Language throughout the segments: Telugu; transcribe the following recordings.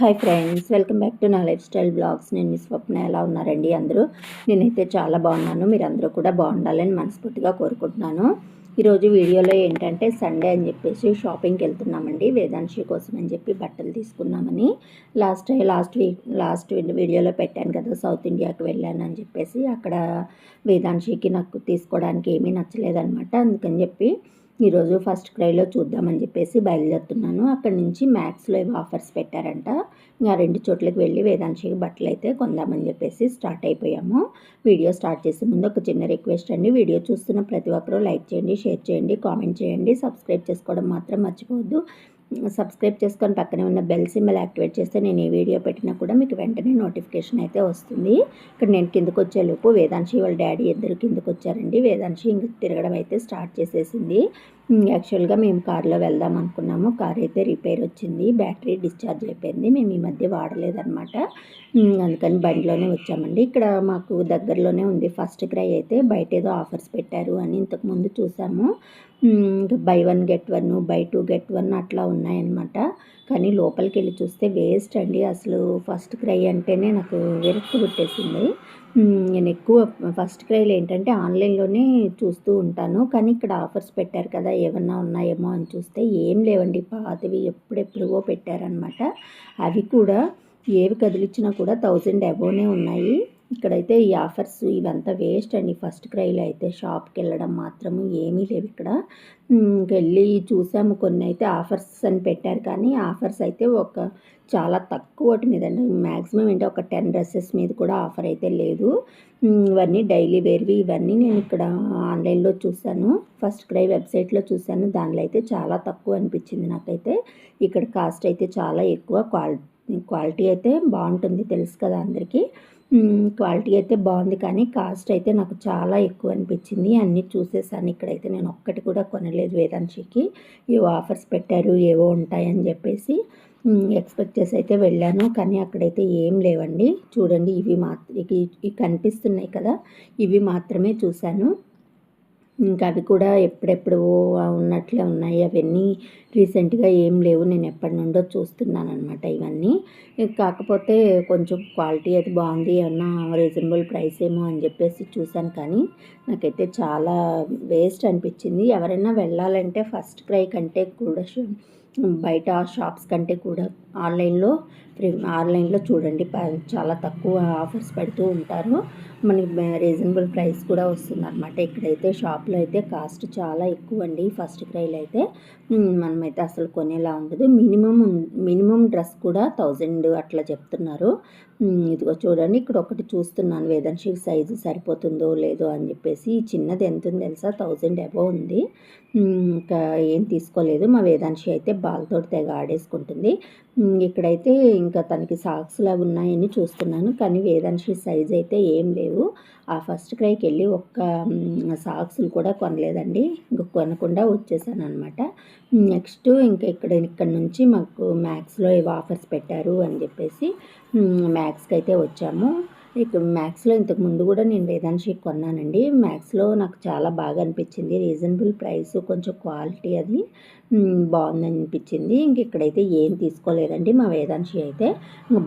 Hi friends welcome back to నా లైఫ్ స్టైల్ బ్లాగ్స్. నేను మీ స్వప్న. ఎలా ఉన్నారండి అందరూ? నేనైతే చాలా బాగున్నాను. మీరు అందరూ కూడా బాగుండాలని మనస్ఫూర్తిగా కోరుకుంటున్నాను. ఈరోజు వీడియోలో ఏంటంటే సండే అని చెప్పేసి షాపింగ్కి వెళ్తున్నామండి. వేదాంశి కోసం అని చెప్పి బట్టలు తీసుకున్నామని లాస్ట్ లాస్ట్ వీక్ లాస్ట్ వీడియోలో పెట్టాను కదా సౌత్ ఇండియాకి వెళ్ళాను అని చెప్పేసి అక్కడ వేదాంశికి నాకు తీసుకోవడానికి ఏమీ నచ్చలేదనమాట అందుకని చెప్పి ఈరోజు ఫస్ట్ క్రైలో చూద్దామని చెప్పేసి బయలుదేరుతున్నాను. అక్కడి నుంచి మ్యాక్స్లో ఏవో ఆఫర్స్ పెట్టారంట. ఇంకా రెండు చోట్లకి వెళ్ళి వేదాంశికి బట్టలు అయితే కొందామని చెప్పేసి స్టార్ట్ అయిపోయాము. వీడియో స్టార్ట్ చేసే ముందు ఒక చిన్న రిక్వెస్ట్ అండి. వీడియో చూస్తున్న ప్రతి ఒక్కరూ లైక్ చేయండి షేర్ చేయండి కామెంట్ చేయండి. సబ్స్క్రైబ్ చేసుకోవడం మాత్రం మర్చిపోవద్దు. సబ్స్క్రైబ్ చేసుకొని పక్కనే ఉన్న బెల్ సింబల్ యాక్టివేట్ చేస్తే నేను ఈ వీడియో పెట్టినా కూడా మీకు వెంటనే నోటిఫికేషన్ అయితే వస్తుంది. ఇక్కడ నేను కిందకు వచ్చేలోపు వేదాంశి వాళ్ళ డాడీ ఇద్దరు కిందకు వచ్చారండి. వేదాంశి ఇంక తిరగడం అయితే స్టార్ట్ చేసేసింది. యాక్చువల్గా మేము కారులో వెళ్దాం అనుకున్నాము. కార్ అయితే రిపేర్ వచ్చింది. బ్యాటరీ డిశ్చార్జ్ అయిపోయింది. మేము ఈ మధ్య వాడలేదన్నమాట. అందుకని బండిలోనే వచ్చామండి. ఇక్కడ మాకు దగ్గరలోనే ఉంది. ఫస్ట్ క్రై అయితే బయట ఏదో ఆఫర్స్ పెట్టారు అని ఇంతకుముందు చూసాము. Buy one get one buy two get one అట్లా ఉన్నాయన్నమాట. కానీ లోపలికి వెళ్ళి చూస్తే వేస్ట్ అండి. అసలు ఫస్ట్ క్రై అంటేనే నాకు విరక్తి పుట్టేసింది. నేను ఎక్కువ ఫస్ట్ క్రైలు ఏంటంటే ఆన్లైన్లోనే చూస్తూ ఉంటాను. కానీ ఇక్కడ ఆఫర్స్ పెట్టారు కదా ఏమన్నా ఉన్నాయేమో అని చూస్తే ఏం లేవండి. పాతవి ఎప్పుడెప్పుడువో పెట్టారనమాట అవి కూడా ఏవి కదిలిచ్చినా కూడా థౌజండ్ అబోనే ఉన్నాయి. ఇక్కడైతే ఈ ఆఫర్స్ ఇవంతా వేస్ట్ అండి. ఫస్ట్ క్రైలో అయితే షాప్కి వెళ్ళడం మాత్రము ఏమీ లేవు ఇక్కడ. వెళ్ళి చూసాము. కొన్ని అయితే ఆఫర్స్ అని పెట్టారు. కానీ ఆఫర్స్ అయితే ఒక చాలా తక్కువ మీద అండి. మ్యాక్సిమం ఏంటి ఒక టెన్ డ్రెస్సెస్ మీద కూడా ఆఫర్ అయితే లేదు. ఇవన్నీ డైలీ వేర్వి. ఇవన్నీ నేను ఇక్కడ ఆన్లైన్లో చూశాను ఫస్ట్ క్రై వెబ్సైట్లో చూశాను దానిలో అయితే చాలా తక్కువ అనిపించింది నాకైతే. ఇక్కడ కాస్ట్ అయితే చాలా ఎక్కువ. క్వాలిటీ క్వాలిటీ అయితే బాగుంటుంది. తెలుసు కదా అందరికీ. క్వాలిటీ అయితే బాగుంది కానీ కాస్ట్ అయితే నాకు చాలా ఎక్కువ అనిపించింది. అన్నీ చూసేసాను. ఇక్కడైతే నేను ఒక్కటి కూడా కొనలేదు వేదాంశికి. ఏవో ఆఫర్స్ పెట్టారు ఏవో ఉంటాయని చెప్పేసి ఎక్స్పెక్ట్ చేసి అయితే వెళ్ళాను. కానీ అక్కడైతే ఏం లేవండి. చూడండి ఇవి మాత్రం ఇవి కనిపిస్తున్నాయి కదా ఇవి మాత్రమే చూశాను. ఇంకా అవి కూడా ఎప్పుడెప్పుడు ఉన్నట్లే ఉన్నాయి. అవన్నీ రీసెంట్గా ఏం లేవు. నేను ఎప్పటి నుండో చూస్తున్నాను అనమాట ఇవన్నీ కాకపోతే కొంచెం క్వాలిటీ అయితే బాగుంది. అన్న రీజనబుల్ ప్రైస్ ఏమో అని చెప్పేసి చూశాను కానీ నాకైతే చాలా వేస్ట్ అనిపించింది. ఎవరైనా వెళ్ళాలంటే ఫస్ట్ క్రై కంటే కూడా బయట షాప్స్ కంటే కూడా ఆన్లైన్లో ఆన్లైన్లో చూడండి. చాలా తక్కువ ఆఫర్స్ పెడుతూ ఉంటారు. మనకి రీజనబుల్ ప్రైస్ కూడా వస్తుంది అనమాట ఇక్కడైతే షాప్లో అయితే కాస్ట్ చాలా ఎక్కువ అండి ఫస్ట్ క్రైలు అయితే. మనమైతే అసలు కొనేలా ఉండదు. మినిమం మినిమం డ్రెస్ కూడా థౌజండ్ అట్లా చెప్తున్నారు. ఇదిగో చూడండి. ఇక్కడ ఒకటి చూస్తున్నాను. వేదన్షి సైజు సరిపోతుందో లేదో అని చెప్పేసి. చిన్నది ఎంత ఉంది తెలుసా? థౌజండ్ అబవ్ ఉంది. ఇంకా ఏం తీసుకోలేదు. మా వేదాంశి అయితే బాల్తో తెగ ఆడేసుకుంటుంది. ఇక్కడైతే ఇంకా తనకి సాక్స్ లాగా ఉన్నాయని చూస్తున్నాను. కానీ వేదాంశి సైజ్ అయితే ఏం లేవు. ఆ ఫస్ట్ క్రైకి వెళ్ళి ఒక్క సాక్స్లు కూడా కొనలేదండి. ఇంక కొనకుండా వచ్చేసాను అనమాట నెక్స్ట్ ఇంకా ఇక్కడ ఇక్కడ నుంచి మాకు మ్యాక్స్లో ఏవో ఆఫర్స్ పెట్టారు అని చెప్పేసి మ్యాక్స్కి అయితే వచ్చాము. ఇక మ్యాథ్స్లో ఇంతకుముందు కూడా నేను వేదాంశి కొన్నానండి. మ్యాథ్స్లో నాకు చాలా బాగా అనిపించింది. రీజనబుల్ ప్రైస్ కొంచెం క్వాలిటీ అది బాగుంది అనిపించింది. ఇంక ఇక్కడైతే ఏం తీసుకోలేదండి మా వేదాంశి అయితే.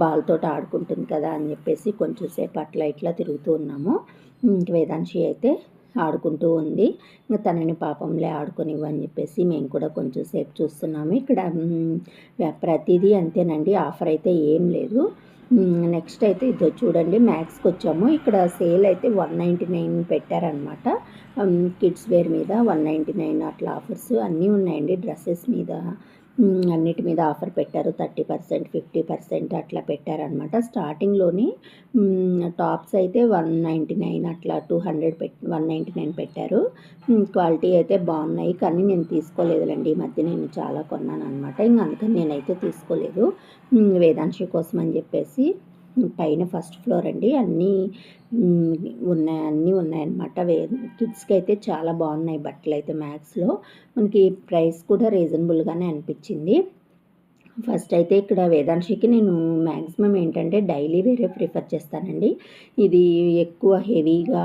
బాల్తో ఆడుకుంటుంది కదా అని చెప్పేసి కొంచెం సేపు అట్లా ఇట్లా తిరుగుతూ ఉన్నాము. ఇంక వేదాంశి అయితే ఆడుకుంటూ ఉంది. ఇంకా తనని పాపంలే ఆడుకొనివ్వని చెప్పేసి మేము కూడా కొంచెం సేపు చూస్తున్నాము. ఇక్కడ ప్రతిదీ అంతేనండి. ఆఫర్ అయితే ఏం లేదు. నెక్స్ట్ అయితే ఇదో చూడండి మ్యాక్స్కి వచ్చాము. ఇక్కడ సేల్ అయితే వన్ నైంటీ నైన్ పెట్టారనమాట కిడ్స్ వేర్ మీద వన్ నైంటీ నైన్ అట్లా ఆఫర్స్ అన్నీ ఉన్నాయండి డ్రెస్సెస్ మీద. అన్నిటి మీద ఆఫర్ పెట్టారు. థర్టీ పర్సెంట్ ఫిఫ్టీ పర్సెంట్ అట్లా పెట్టారనమాట స్టార్టింగ్లోని టాప్స్ అయితే వన్ నైంటీ నైన్ అట్లా టూ హండ్రెడ్ పెట్ వన్ నైంటీ నైన్ పెట్టారు. క్వాలిటీ అయితే బాగున్నాయి. కానీ నేను తీసుకోలేదులేండి. ఈ మధ్య నేను చాలా కొన్నాను అనమాట ఇంక అందుకని నేనైతే తీసుకోలేదు. వేదాంశి కోసం అని చెప్పేసి పైన ఫస్ట్ ఫ్లోర్ అండి. అన్నీ ఉన్నాయి అన్నీ ఉన్నాయన్నమాట. వే కిడ్స్కి అయితే చాలా బాగున్నాయి బట్టలు అయితే మ్యాక్స్లో మనకి ప్రైస్ కూడా రీజనబుల్గానే అనిపించింది. ఫస్ట్ అయితే ఇక్కడ వేదాంశికి నేను మ్యాక్సిమం ఏంటంటే డైలీ వేరే ప్రిఫర్ చేస్తానండి. ఇది ఎక్కువ హెవీగా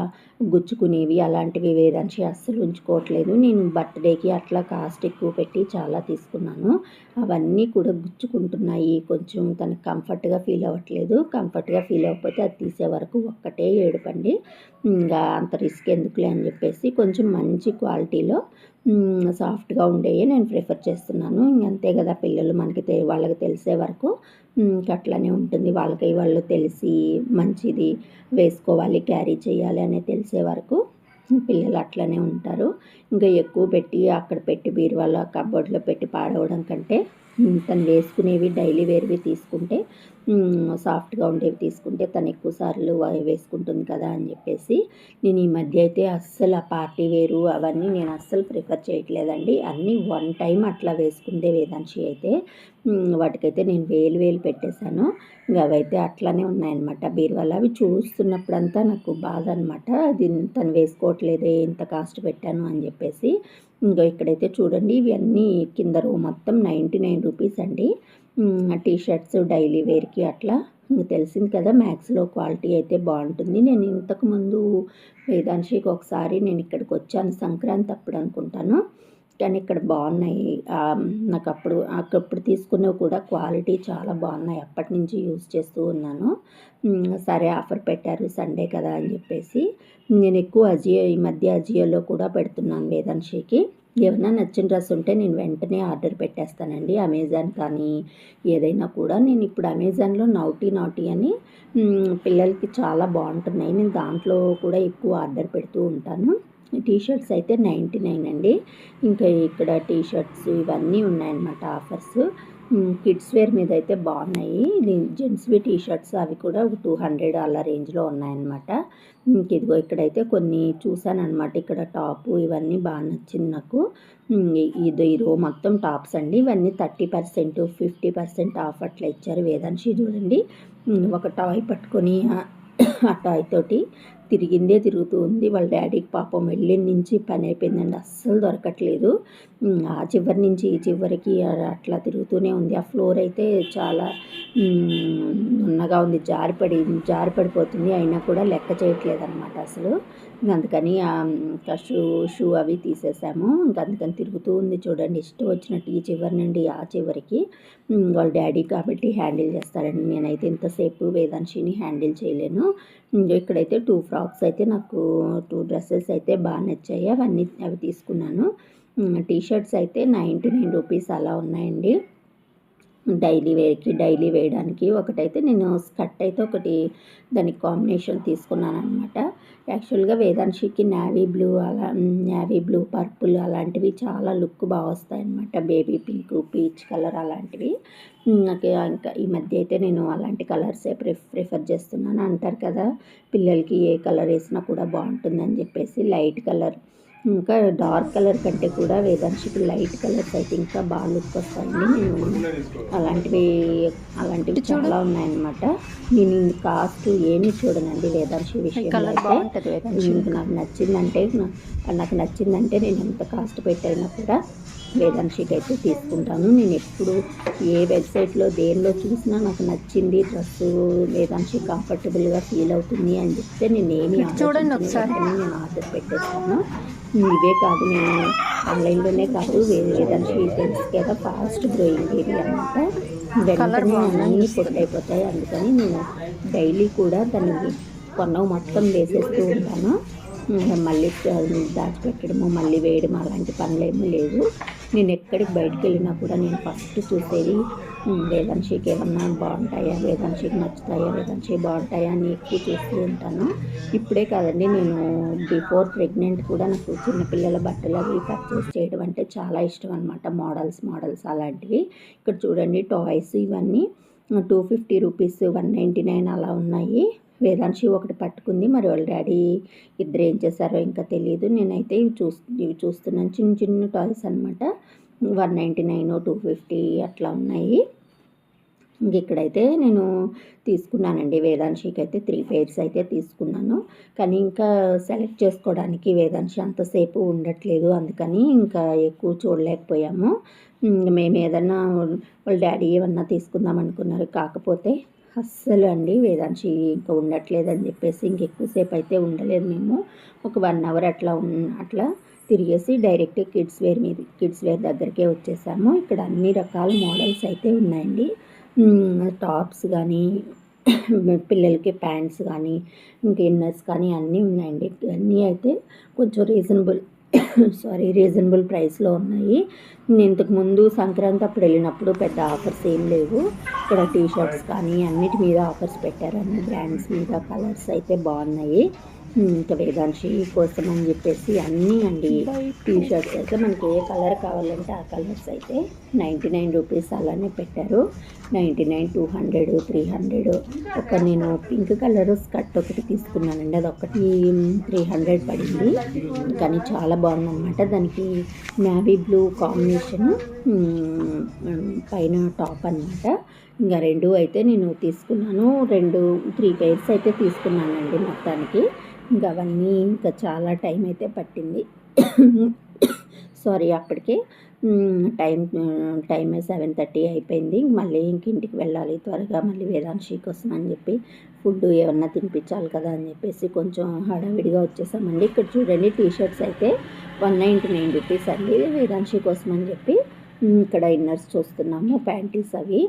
గుచ్చుకునేవి అలాంటివి వేదాంశి అస్సలు ఉంచుకోవట్లేదు. నేను బర్త్డేకి అట్లా కాస్ట్ ఎక్కువ పెట్టి చాలా తీసుకున్నాను. అవన్నీ కూడా గుచ్చుకుంటున్నాయి. కొంచెం తనకు కంఫర్ట్గా ఫీల్ అవ్వట్లేదు. కంఫర్ట్గా ఫీల్ అవ్వకపోతే అది తీసే వరకు ఒక్కటే ఏడుపండి. ఇంకా అంత రిస్క్ ఎందుకులే అని చెప్పేసి కొంచెం మంచి క్వాలిటీలో సాఫ్ట్గా ఉండేవి నేను ప్రిఫర్ చేస్తున్నాను. ఇంకంతే కదా పిల్లలు మనకి తె వాళ్ళకి తెలిసే వరకు అట్లానే ఉంటుంది. వాళ్ళకి వాళ్ళు తెలిసి మంచిది వేసుకోవాలి క్యారీ చేయాలి అనేది తెలిసే వరకు పిల్లలు అట్లనే ఉంటారు. ఇంకా ఎక్కువ పెట్టి అక్కడ పెట్టి బీరువాలో కబోర్డ్లో పెట్టి పాడవడం కంటే తను వేసుకునేవి డైలీ వేర్వి తీసుకుంటే సాఫ్ట్గా ఉండేవి తీసుకుంటే తను ఎక్కువ సార్లు వేసుకుంటుంది కదా అని చెప్పేసి నేను ఈ మధ్య అయితే అస్సలు ఆ పార్టీ వేరు అవన్నీ నేను అస్సలు ప్రిఫర్ చేయట్లేదండి. అన్నీ వన్ టైం అట్లా వేసుకుందే వేదాంశి అయితే. వాటికైతే నేను వేలు వేలు పెట్టేశాను. ఇంకా అవైతే అట్లానే ఉన్నాయన్నమాట. బీరువాలు అవి చూస్తున్నప్పుడంతా నాకు బాధ అనమాట దీన్ని తను వేసుకోవట్లేదే ఇంత కాస్ట్ పెట్టాను అని చెప్పేసి. ఇంకా ఇక్కడైతే చూడండి ఇవన్నీ కింద రూ మొత్తం నైంటీ నైన్ రూపీస్ అండి. టీ షర్ట్స్ డైలీ వేర్కి అట్లా. తెలిసింది కదా మ్యాక్స్లో క్వాలిటీ అయితే బాగుంటుంది. నేను ఇంతకుముందు వేదాంశికి ఒకసారి నేను ఇక్కడికి వచ్చాను సంక్రాంతి అప్పుడు అనుకుంటాను. కానీ ఇక్కడ బాగున్నాయి. నాకు అప్పుడు అప్పుడు తీసుకున్నవి కూడా క్వాలిటీ చాలా బాగున్నాయి. అప్పటి నుంచి యూజ్ చేస్తూ ఉన్నాను. సరే ఆఫర్ పెట్టారు సండే కదా అని చెప్పేసి. నేను ఎక్కువ అజియో ఈ మధ్య అజియోలో కూడా పెడుతున్నాను వేదాంశికి ఏమైనా నచ్చిన డ్రెస్ ఉంటే నేను వెంటనే ఆర్డర్ పెట్టేస్తానండి. అమెజాన్ కానీ ఏదైనా కూడా. నేను ఇప్పుడు అమెజాన్లో నౌటీ నౌటీ అని పిల్లలకి చాలా బాగుంటున్నాయి. నేను దాంట్లో కూడా ఎక్కువ ఆర్డర్ పెడుతూ ఉంటాను. టీ షర్ట్స్ అయితే నైంటీ నైన్ అండి. ఇంకా ఇక్కడ టీ షర్ట్స్ ఇవన్నీ ఉన్నాయన్నమాట ఆఫర్స్. కిడ్స్ వేర్ మీద అయితే బాగున్నాయి. జెంట్స్వి టీ షర్ట్స్ అవి కూడా ఒక టూ హండ్రెడ్ అలా రేంజ్లో ఉన్నాయన్నమాట. ఇదిగో ఇక్కడైతే కొన్ని చూసాను అనమాట ఇక్కడ టాప్ ఇవన్నీ బాగా నచ్చింది నాకు. ఇది ఈరో మొత్తం టాప్స్ అండి. ఇవన్నీ thirty percent fifty percent off అట్లా ఇచ్చారు వేదాంశి చూడండి. ఒక టాయ్ పట్టుకొని ఆ టాయ్ తోటి తిరిగిందే తిరుగుతూ ఉంది వాళ్ళ డాడీకి పాపం వెళ్ళిన నుంచి పని అయిపోయిందండి. అస్సలు దొరకట్లేదు. ఆ చివరి నుంచి ఈ చివరికి అట్లా తిరుగుతూనే ఉంది. ఆ ఫ్లోర్ అయితే చాలా నున్నగా ఉంది. జారిపడి జారిపడిపోతుంది. అయినా కూడా లెక్క చేయట్లేదు అనమాట అసలు. అందుకని ఇంకా షూ షూ అవి తీసేసాము. ఇంకా అందుకని తిరుగుతూ ఉంది చూడండి. ఇష్టం వచ్చినట్టు ఈ చివరి నుండి ఆ చివరికి. వాళ్ళ డాడీ కాబట్టి హ్యాండిల్ చేస్తారండి నేనైతే ఇంతసేపు వేదాంశిని హ్యాండిల్ చేయలేను. ఇక్కడైతే టూ ఫ్రాక్స్ అయితే నాకు టూ డ్రెస్సెస్ అయితే బాగా నచ్చాయి. అవన్నీ అవి తీసుకున్నాను. టీ షర్ట్స్ అయితే నైంటీ నైన్ రూపీస్ అలా ఉన్నాయండి. డైలీ వేర్కి డైలీ వేయడానికి ఒకటైతే నేను స్కర్ట్ అయితే ఒకటి దానికి కాంబినేషన్ తీసుకున్నాను అనమాట యాక్చువల్గా వేదాంశికి నావీ బ్లూ అలా నావీ బ్లూ పర్పుల్ అలాంటివి చాలా లుక్ బాగా వస్తాయి అనమాట బేబీ పింక్ పీచ్ కలర్ అలాంటివి. నాకు ఇంకా ఈ మధ్య అయితే నేను అలాంటి కలర్సే ప్రిఫ్ ప్రిఫర్ చేస్తున్నాను. అంటారు కదా పిల్లలకి ఏ కలర్ వేసినా కూడా బాగుంటుందని చెప్పేసి లైట్ కలర్ ఇంకా డార్క్ కలర్ కంటే కూడా వేదాంశికి లైట్ కలర్స్ అయితే ఇంకా బాగా లుక్ వస్తాయండి అలాంటివి అలాంటివి చాలా ఉన్నాయన్నమాట. నేను కాస్ట్ ఏమీ చూడనండి వేదాంశి విషయంలో అయితే. నాకు నచ్చిందంటే నాకు నచ్చిందంటే నేను ఎంత కాస్ట్ పెట్టైనా కూడా వేదాంశికి అయితే తీసుకుంటాను. నేను ఎప్పుడు ఏ వెబ్సైట్లో దేనిలో చూసినా నాకు నచ్చింది డ్రెస్సు వేదాంశి కంఫర్టబుల్గా ఫీల్ అవుతుంది అని చెప్తే నేను ఏమి చూడండి ఒకసారి. నేను ఆర్డర్ పెట్టేస్తాను. ఇవే కాదు నేను ఆన్లైన్లోనే కాదు వేదాంశి తెలుసు కదా ఫాస్ట్ గ్రోయింగ్ ఏరియా అనమాట వెంటనే అన్నీ అయిపోతాయి అందుకని నేను డైలీ కూడా దాన్ని కొన్నవి మొత్తం వేసేస్తూ ఉంటాను. మళ్ళీ దాచిపెట్టడము మళ్ళీ వేయడం అలాంటి పనులేమీ లేవు. నేను ఎక్కడికి బయటకు వెళ్ళినా కూడా నేను ఫస్ట్ చూసేది వేదాంశికి ఏమన్నా బాగుంటాయా? వేదాంశికి నచ్చుతాయా? వేదాంశి బాగుంటాయా అని ఎక్కువ చూస్తూ ఉంటాను. ఇప్పుడే కాదండి నేను బిఫోర్ ప్రెగ్నెంట్ కూడా నాకు చిన్నపిల్లల బట్టలు అవి పర్చేస్ చేయడం అంటే చాలా ఇష్టం అనమాట మోడల్స్ మోడల్స్ అలాంటివి. ఇక్కడ చూడండి టాయ్స్ ఇవన్నీ. Two fifty rupees one ninety nine అలా ఉన్నాయి. వేదాంశి ఒకటి పట్టుకుంది. మరి వాళ్ళ డాడీ ఇద్దరు ఏం చేశారో ఇంకా తెలియదు నేనైతే ఇవి చూస్తు ఇవి చూస్తున్నాను. చిన్న చిన్న టాయ్స్ అనమాట one ninety nine two fifty అట్లా ఉన్నాయి. ఇంక ఇక్కడైతే నేను తీసుకున్నానండి. వేదాంశికి అయితే త్రీ పేర్స్ అయితే తీసుకున్నాను. కానీ ఇంకా సెలెక్ట్ చేసుకోవడానికి వేదాంశి అంతసేపు ఉండట్లేదు. అందుకని ఇంకా ఎక్కువ చూడలేకపోయాము. మేము ఏదన్నా వాళ్ళ డాడీ ఏమన్నా తీసుకుందాం అనుకున్నారు. కాకపోతే అస్సలు అండి వేదాంశి ఇంకా ఉండట్లేదని చెప్పేసి ఇంక ఎక్కువసేపు అయితే ఉండలేదు మేము. ఒక వన్ అవర్ అట్లా అట్లా తిరిగేసి డైరెక్ట్ కిడ్స్ వేర్ మీద కిడ్స్ వేర్ దగ్గరికే వచ్చేసాము. ఇక్కడ అన్ని రకాల మోడల్స్ అయితే ఉన్నాయండి. టాప్స్ కానీ పిల్లలకి ప్యాంట్స్ కానీ ఇన్నర్స్ కానీ అన్నీ ఉన్నాయండి. అన్నీ అయితే కొంచెం రీజనబుల్ సారీ రీజనబుల్ ప్రైస్లో ఉన్నాయి. నేను ఇంతకుముందు సంక్రాంతి అప్పుడు వెళ్ళినప్పుడు పెద్ద ఆఫర్స్ ఏం లేవు. ఇక్కడ టీ షర్ట్స్ కానీ అన్నిటి మీద ఆఫర్స్ పెట్టారు అన్ని బ్రాండ్స్ మీద కలర్స్ అయితే బాగున్నాయి. ఇంకా వేదాంశి కోసం అని చెప్పేసి అన్నీ అండి టీ షర్ట్స్ అయితే మనకి ఏ కలర్ కావాలంటే ఆ కలర్స్ అయితే నైంటీ నైన్ రూపీస్ అలానే పెట్టారు. Ninety nine two hundred three hundred. ఒక నేను పింక్ కలర్ స్కర్ట్ ఒకటి తీసుకున్నానండి. అది ఒకటి త్రీ హండ్రెడ్ పడింది. కానీ చాలా బాగుందన్నమాట. దానికి నావీ బ్లూ కాంబినేషన్ పైన టాప్ అనమాట ఇంకా రెండు అయితే నేను తీసుకున్నాను. రెండు త్రీ పేర్స్ అయితే తీసుకున్నానండి మొత్తానికి. ఇంకా అవన్నీ ఇంకా చాలా టైం అయితే పట్టింది. సారీ అప్పటికే టైం టైం సెవెన్ థర్టీ అయిపోయింది. మళ్ళీ ఇంక ఇంటికి వెళ్ళాలి త్వరగా మళ్ళీ వేదాంశి కోసం అని చెప్పి ఫుడ్ ఏమన్నా తినిపించాలి కదా అని చెప్పేసి కొంచెం హడావిడిగా వచ్చేసామండి. ఇక్కడ చూడండి టీ షర్ట్స్ అయితే వన్ నైంటీ నైన్ రూపీస్ అండి. వేదాంశి కోసం అని చెప్పి ఇక్కడ ఇన్నర్స్ చూస్తున్నాము ప్యాంటీస్ అవి.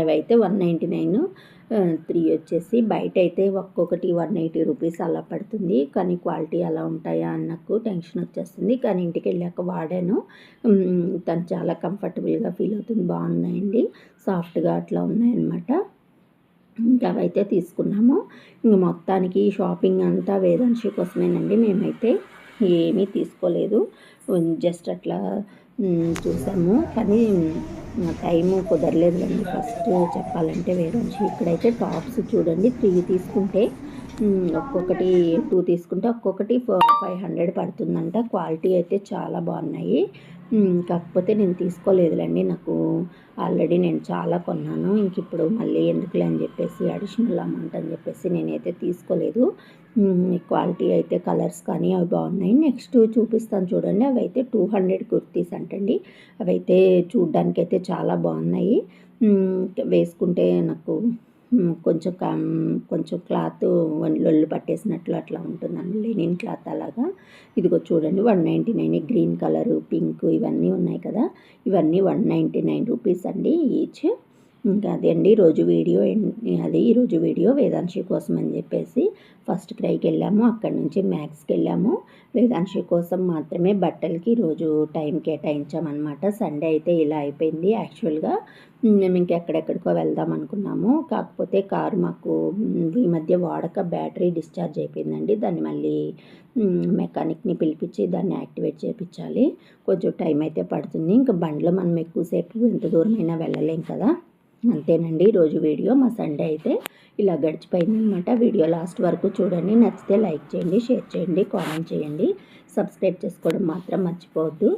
అవి అయితే వన్ నైంటీ నైన్. త్రీ వచ్చేసి బయట అయితే ఒక్కొక్కటి వన్ ఎయిటీ రూపీస్ అలా పడుతుంది. కానీ క్వాలిటీ అలా ఉంటాయా అన్నకు టెన్షన్ వచ్చేస్తుంది. కానీ ఇంటికి వెళ్ళాక వాడాను తను చాలా కంఫర్టబుల్గా ఫీల్ అవుతుంది. బాగున్నాయండి. సాఫ్ట్గా అట్లా ఉన్నాయన్నమాట. ఇంకా అవైతే తీసుకున్నాము. ఇంక మొత్తానికి షాపింగ్ అంతా వేదాంశి కోసమేనండి. మేమైతే ఏమీ తీసుకోలేదు. జస్ట్ అట్లా చూసాము. కానీ టైము కుదరలేదులేండి ఫస్ట్ చెప్పాలంటే వేరే ఇక్కడైతే టాప్స్ చూడండి. త్రీ తీసుకుంటే ఒక్కొక్కటి టూ తీసుకుంటే ఒక్కొక్కటి ఫైవ్ హండ్రెడ్ పడుతుందంట. క్వాలిటీ అయితే చాలా బాగున్నాయి. కాకపోతే నేను తీసుకోలేదులేండి. నాకు ఆల్రెడీ నేను చాలా కొన్నాను. ఇంక ఇప్పుడు మళ్ళీ ఎందుకులే అని చెప్పేసి అడిషనల్ అమౌంట్ అని చెప్పేసి నేనైతే తీసుకోలేదు. క్వాలిటీ అయితే కలర్స్ కానీ అవి బాగున్నాయి. నెక్స్ట్ చూపిస్తాను చూడండి. అవి అయితే టూ హండ్రెడ్ కుర్తీస్ అంటండి. అవి అయితే చూడ్డానికైతే చాలా బాగున్నాయి. వేసుకుంటే నాకు కొంచెం కొంచెం క్లాత్ లొల్లు పట్టేసినట్లు అట్లా ఉంటుందండి. లెనిన్ క్లాత్ అలాగా. ఇదిగో చూడండి one ninety nine green colour pink ఇవన్నీ ఉన్నాయి కదా. ఇవన్నీ వన్ నైంటీ నైన్ రూపీస్ అండి ఈచ్. ఇంకా అదే అండి రోజు వీడియో అది ఈరోజు వీడియో వేదాంశి కోసం అని చెప్పేసి ఫస్ట్ క్రైకి వెళ్ళాము అక్కడి నుంచి మ్యాక్స్కి వెళ్ళాము. వేదాంశి కోసం మాత్రమే బట్టలకి రోజు టైం కేటాయించామన్నమాట. సండే అయితే ఇలా అయిపోయింది యాక్చువల్గా. మేము ఇంకెక్కడెక్కడికో వెళ్దాం అనుకున్నాము. కాకపోతే కారు మాకు ఈ మధ్య వాడక బ్యాటరీ డిశ్చార్జ్ అయిపోయిందండి. దాన్ని మళ్ళీ మెకానిక్ని పిలిపించి దాన్ని యాక్టివేట్ చేయించాలి కొంచెం టైం అయితే పడుతుంది. ఇంకా బండ్లో మనం ఎక్కువసేపు ఎంత దూరమైనా వెళ్ళలేం కదా. అంతేనండి ఈరోజు వీడియో మా సండే అయితే ఇలా గడిచిపోయింది అనమాట వీడియో లాస్ట్ వరకు చూడండి నచ్చితే లైక్ చేయండి షేర్ చేయండి కామెంట్ చేయండి. సబ్స్క్రైబ్ చేసుకోవడం మాత్రం మర్చిపోవద్దు.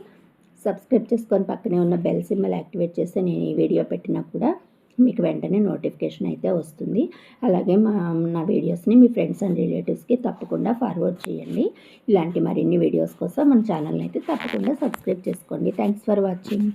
సబ్స్క్రైబ్ చేసుకొని పక్కనే ఉన్న బెల్ సింబల్ యాక్టివేట్ చేస్తే నేను ఈ వీడియో పెట్టినా కూడా మీకు వెంటనే నోటిఫికేషన్ అయితే వస్తుంది. అలాగే మా నా వీడియోస్ని మీ ఫ్రెండ్స్ అండ్ రిలేటివ్స్కి తప్పకుండా ఫార్వర్డ్ చేయండి. ఇలాంటి మరిన్ని వీడియోస్ కోసం మన ఛానల్ని అయితే తప్పకుండా సబ్స్క్రైబ్ చేసుకోండి. Thanks for watching.